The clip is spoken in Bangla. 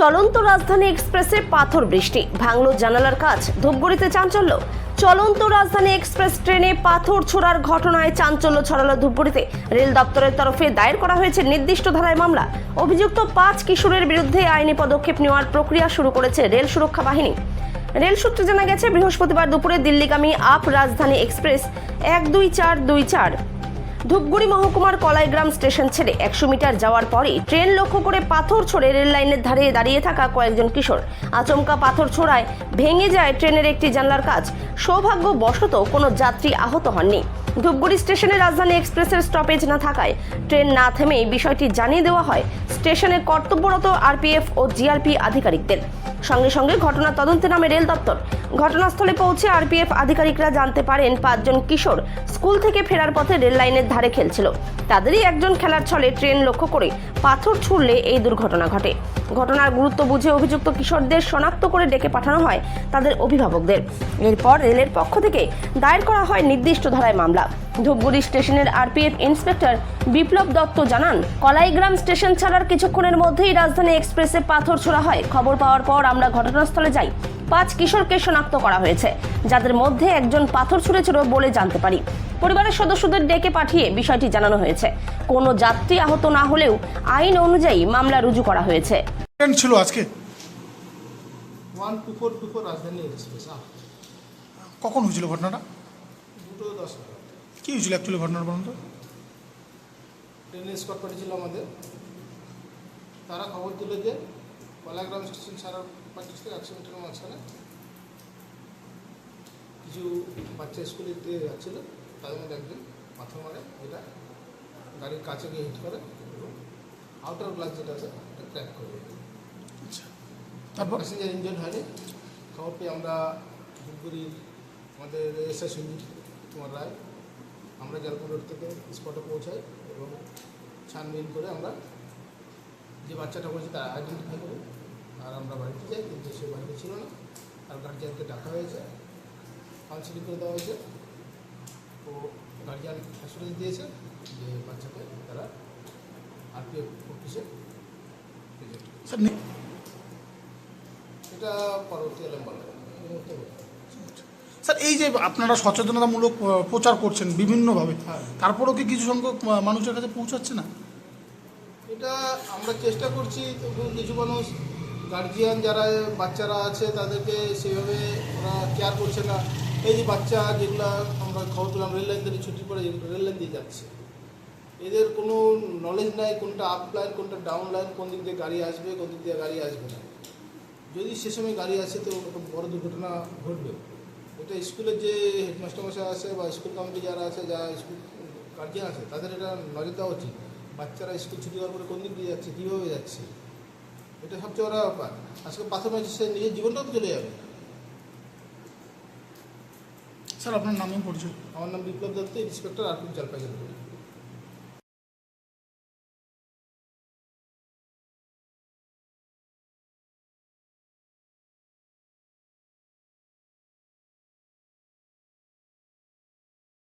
চলন্ত রাজধানী এক্সপ্রেসে পাথর বৃষ্টি। ভাঙল জানালার কাজ, ধূপগুড়িতে চাঞ্চল্য। চলন্ত রাজধানী এক্সপ্রেস ট্রেনে পাথর ছোড়ার ঘটনায় চাঞ্চল্য ছড়ালো ধূপগুড়িতে। রেল দপ্তরের তরফে দায়ের করা হয়েছে নির্দিষ্ট ধারায় মামলা। অভিযুক্ত পাঁচ কিশোরের বিরুদ্ধে আইনি পদক্ষেপ নেওয়ার প্রক্রিয়া শুরু করেছে রেল সুরক্ষা বাহিনী। রেল সূত্রে জানা গেছে, বৃহস্পতিবার দুপুরে দিল্লিগামী আপ রাজধানী এক্সপ্রেস এক দুই চার দুই চার ধূপগুড়ি মহকুমার কলাইগ্রাম স্টেশন ছেড়ে একশো মিটার যাওয়ার পরেই ট্রেন লক্ষ্য করে পাথর ছড়ে রেল লাইনের ধারে দাঁড়িয়ে থাকা কয়েকজন কিশোর। আচমকা পাথর ছোড়ায় ভেঙে যায় ট্রেনের একটি জানলার কাজ। সৌভাগ্যবশত কোনো যাত্রী আহত হননি। ধূপগুড়ি স্টেশনে রাজধানী এক্সপ্রেসের স্টপেজ না থাকায় ট্রেন না থেমেই বিষয়টি জানিয়ে দেওয়া হয় স্টেশনে কর্তব্যরত আরপিএফ ও জিআরপি আধিকারিকদের। সঙ্গে সঙ্গে ঘটনা তদন্তে নামে রেল দপ্তর। ঘটনাস্থলে পৌঁছে আরপিএফ আধিকারিকরা জানতে পারেন, পাঁচজন কিশোর স্কুল থেকে ফেরার পথে রেল লাইনের ধারে খেলছিল। তাদেরই একজন খেলার ছলে ট্রেন লক্ষ্য করে পাথর ছুড়লে এই দুর্ঘটনা ঘটে। ঘটনার গুরুত্ব বুঝে অভিযুক্ত কিশোরদের শনাক্ত করে ডেকে পাঠানো হয় তাদের অভিভাবকদের। এরপর রেলের পক্ষ থেকে দায়ের করা হয় নির্দিষ্ট ধারায় মামলা। ধূপগুড়ি স্টেশনের আরপিএফ ইন্সপেক্টর বিপ্লব দত্ত জানান, কলাইগ্রাম স্টেশন ছাড়ার কিছুক্ষণের মধ্যেই রাজধানী এক্সপ্রেসে পাথর ছোড়া হয়। খবর পাওয়ার পর আমরা ঘটনাস্থলে যাই। পাঁচ কিশোরকে শনাক্ত করা হয়েছে। যাদের মধ্যে একজন পাথর ছুঁড়েছিল বলে জানতে পারি। পরিবারের সদস্যদের ডেকে পাঠিয়ে বিষয়টি জানানো হয়েছে। কোনো যাত্রী আহত না হলেও আইন অনুযায়ী মামলা রুজু করা হয়েছে। ছিল আজকে? কখন হয়েছিল ঘটনাটা? কি হয়েছিল অ্যাকচুয়ালি ঘটনার বলুন তো? ট্রেনে স্কট পাঠিয়েছিল আমাদের। তারা খবর দিল যে কলাগ্রাম স্টেশন ছাড়ার থেকে একশো মিটার মাঝখানে কিছু বাচ্চা স্কুলে দিয়ে যাচ্ছিল তাদের মধ্যে একজন পাথর মারে যেটা গাড়ির কাছে গিয়ে হিট করে এবং আউটার গ্লাস যেটা আছে এটা ক্র্যাক করে। আচ্ছা। তারপর প্যাসেঞ্জার ইঞ্জিন হয়নি। খবর পেয়ে আমরা ধূপগুড়ির আমাদের এসআই সঞ্জিত কুমার রায় আমরা জলপাই রোড থেকে স্পটে পৌঁছাই এবং ছানবিন করে আমরা যে বাচ্চাটা বলছে তার আইডেন্টিফাই করি। আর আমরা বাড়িতে কিন্তু সে বাড়িতে ছিল না আর গার্জিয়ানকে ডাকা হয়েছে কাউন্সিলিং করে দেওয়া হয়েছে তো গার্জিয়ান অ্যাসুরেন্স দিয়েছে যে বাচ্চাকে তারা আরপিএফ অফিসে এটা পরবর্তীকালে বলা যাবে এই মুহূর্তে বলতে পারব না। স্যার এই যে আপনারা সচেতনতামূলক প্রচার করছেন বিভিন্নভাবে হ্যাঁ। তারপরেও কি কিছু সংখ্যক মানুষের কাছে পৌঁছাচ্ছে না এটা আমরা চেষ্টা করছি কিছু মানুষ গার্জিয়ান যারা বাচ্চারা আছে তাদেরকে সেভাবে ওরা কেয়ার করছে না। এই যে বাচ্চা যেগুলো আমরা খবর পেলাম, রেল লাইন থেকে ছুটি পড়ে যেগুলো রেল লাইন দিয়ে যাচ্ছে। এদের কোনো নলেজ নাই কোনটা আপ লাইন কোনটা ডাউন লাইন কোন দিক দিয়ে গাড়ি আসবে, কোন দিক দিয়ে গাড়ি আসবে না। যদি সে সময় গাড়ি আসে তো বড় দুর্ঘটনা ঘটবে। এটা স্কুলের যে হেডমাস্টার মশাই আছে বা স্কুল কমিটি যারা আছে, যারা স্কুল গার্জিয়ান আছে, তাদের এটা নজর দেওয়া উচিত। বাচ্চারা স্কুল ছুটি হওয়ার পরে কোন দিক দিয়ে যাচ্ছে, কীভাবে যাচ্ছে? এটা সবচেয়ে বড় ব্যাপার। আজকে পাথর মাঝে সে নিজের জীবনটাও তো চলে যাবে। স্যার আপনার নামে পড়ছে আমার নাম বিপ্লব দত্ত ইন্সপেক্টর আর্থিক জলপাইগুড়ি।